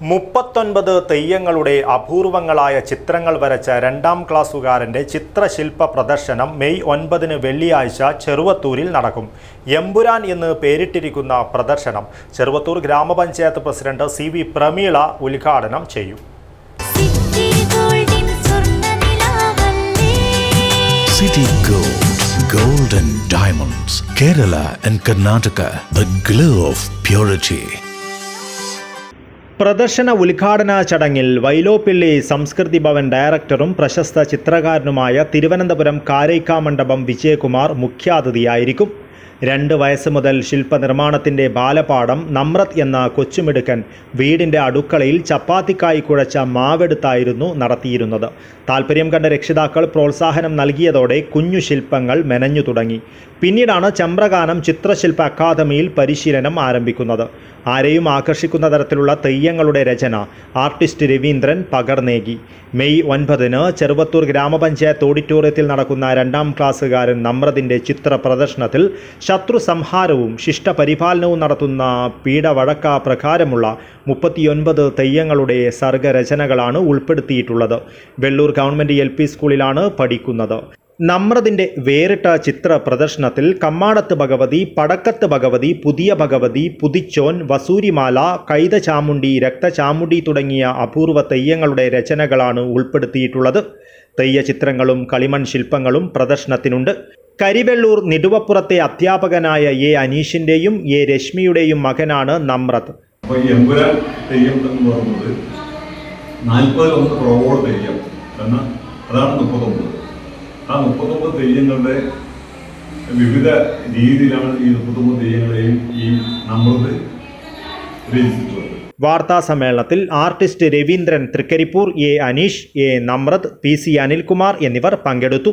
മുപ്പത്തൊൻപത് തെയ്യങ്ങളുടെ അപൂർവങ്ങളായ ചിത്രങ്ങൾ വരച്ച രണ്ടാം ക്ലാസ്സുകാരന്റെ ചിത്രശില്പ പ്രദർശനം മെയ് ഒൻപതിന് വെള്ളിയാഴ്ച ചെറുവത്തൂരിൽ നടക്കും. എമ്പുരാൻ എന്ന് പേരിട്ടിരിക്കുന്ന പ്രദർശനം ചെറുവത്തൂർ ഗ്രാമപഞ്ചായത്ത് പ്രസിഡന്റ് സി വി പ്രമീള ഉദ്ഘാടനം ചെയ്യും. City Gold, Gold and Diamonds, Kerala and Karnataka, the glow of purity. പ്രദർശന ഉദ്ഘാടന ചടങ്ങിൽ വൈലോപ്പിള്ളി സംസ്കൃതി ഭവൻ ഡയറക്ടറും പ്രശസ്ത ചിത്രകാരനുമായ തിരുവനന്തപുരം കാരൈക്കാമണ്ഡപം വിജയകുമാർ മുഖ്യാതിഥിയായിരിക്കും. രണ്ട് വയസ്സ് മുതൽ ശില്പനിർമ്മാണത്തിന്റെ ബാലപാഠം നമ്രത് എന്ന കൊച്ചുമിടുക്കൻ വീടിന്റെ അടുക്കളയിൽ ചപ്പാത്തിക്കായി കുഴച്ച മാവെടുത്തായിരുന്നു നടത്തിയിരുന്നത്. താല്പര്യം കണ്ട രക്ഷിതാക്കൾ പ്രോത്സാഹനം നൽകിയതോടെ കുഞ്ഞു ശില്പങ്ങൾ മെനഞ്ഞു തുടങ്ങി. പിന്നീടാണ് ചമ്രകാനം ചിത്രശില്പ അക്കാദമിയിൽ പരിശീലനം ആരംഭിക്കുന്നത്. ആരെയും ആകർഷിക്കുന്ന തരത്തിലുള്ള തെയ്യങ്ങളുടെ രചന ആർട്ടിസ്റ്റ് രവീന്ദ്രൻ പകർന്നേകി മെയ് ഒൻപതിന് ചെറുവത്തൂർ ഗ്രാമപഞ്ചായത്ത് ഓഡിറ്റോറിയത്തിൽ നടക്കുന്ന രണ്ടാം ക്ലാസ്സുകാരൻ നമ്രതിന്റെ ചിത്ര പ്രദർശനത്തിൽ ശത്രു സംഹാരവും ശിഷ്ടപരിപാലനവും നടത്തുന്ന പീഡവഴക്ക പ്രകാരമുള്ള മുപ്പത്തിയൊൻപത് തെയ്യങ്ങളുടെ സർഗരചനകളാണ് ഉൾപ്പെടുത്തിയിട്ടുള്ളത്. വെള്ളൂർ ഗവൺമെന്റ് എൽ സ്കൂളിലാണ് പഠിക്കുന്നത്. നമ്രതിന്റെ വേറിട്ട ചിത്ര പ്രദർശനത്തിൽ കമ്മാടത്ത് ഭഗവതി പടക്കത്ത് ഭഗവതി പുതിയ ഭഗവതി പുതിച്ചോൻ വസൂരിമാല കൈതചാമുണ്ടി രക്തചാമുണ്ടി തുടങ്ങിയ അപൂർവ തെയ്യങ്ങളുടെ രചനകളാണ് ഉൾപ്പെടുത്തിയിട്ടുള്ളത്. തെയ്യ ചിത്രങ്ങളും കളിമൺ ശില്പങ്ങളും പ്രദർശനത്തിനുണ്ട്. കരിവെള്ളൂർ നെടുവപ്പുറത്തെ അധ്യാപകനായ എ അനീഷിന്റെയും എ രശ്മിയുടെയും മകനാണ് നമ്രത്. അതാണ് മുപ്പത്തൊമ്പത്. ആ മുപ്പത്തൊമ്പത് തെയ്യങ്ങളുടെ വിവിധ രീതിയിലാണ് ഈ മുപ്പത്തൊമ്പത് തെയ്യങ്ങളെയും ഈ നമ്രത് രചിച്ചിട്ടുള്ളത്. വാർത്താ സമ്മേളനത്തിൽ artist Raveendran Thrikaripur A Aneesh A Namrath P C Anilkumar എന്നിവർ പങ്കെടുത്തു.